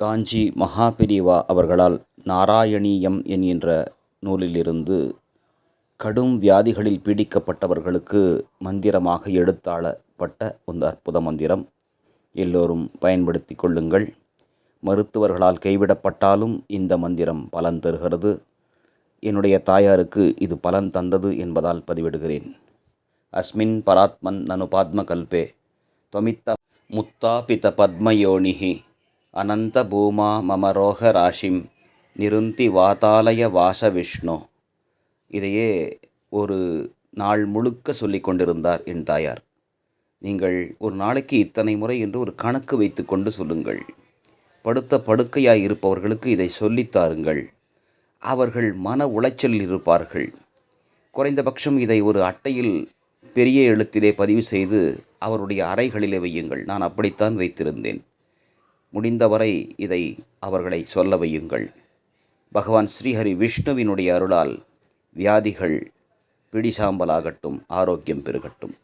காஞ்சி மகாபிரிவா அவர்களால் நாராயணீயம் என்கின்ற நூலிலிருந்து கடும் வியாதிகளில் பீடிக்கப்பட்டவர்களுக்கு மந்திரமாக எடுத்தாளப்பட்ட ஒரு அற்புத மந்திரம். எல்லோரும் பயன்படுத்தி கொள்ளுங்கள். மருத்துவர்களால் கைவிடப்பட்டாலும் இந்த மந்திரம் பலன் தருகிறது. என்னுடைய தாயாருக்கு இது பலன் தந்தது என்பதால் பதிவிடுகிறேன். அஸ்மின் பராத்மன் நனு பாத்மகல்பே தொமித்த முத்தாபித பத்மயோனிகி அனந்த பூமா மம நிருந்தி வாதாலய வாச விஷ்ணு இதையே ஒரு நாள் முழுக்க சொல்லி கொண்டிருந்தார் என் தாயார். நீங்கள் ஒரு நாளைக்கு இத்தனை முறை என்று ஒரு கணக்கு வைத்துக்கொண்டு சொல்லுங்கள். படுத்த படுக்கையாய் இருப்பவர்களுக்கு இதை சொல்லித் தாருங்கள். அவர்கள் மன உளைச்சலில் இருப்பார்கள். குறைந்தபட்சம் இதை ஒரு அட்டையில் பெரிய எழுத்திலே பதிவு செய்து அவருடைய அறைகளிலே வையுங்கள். நான் அப்படித்தான் வைத்திருந்தேன். முடிந்தவரை இதை அவர்களை சொல்ல வையுங்கள். பகவான் ஸ்ரீஹரி விஷ்ணுவினுடைய அருளால் வியாதிகள் பிடிசாம்பலாகட்டும் ஆரோக்கியம் பெருகட்டும்.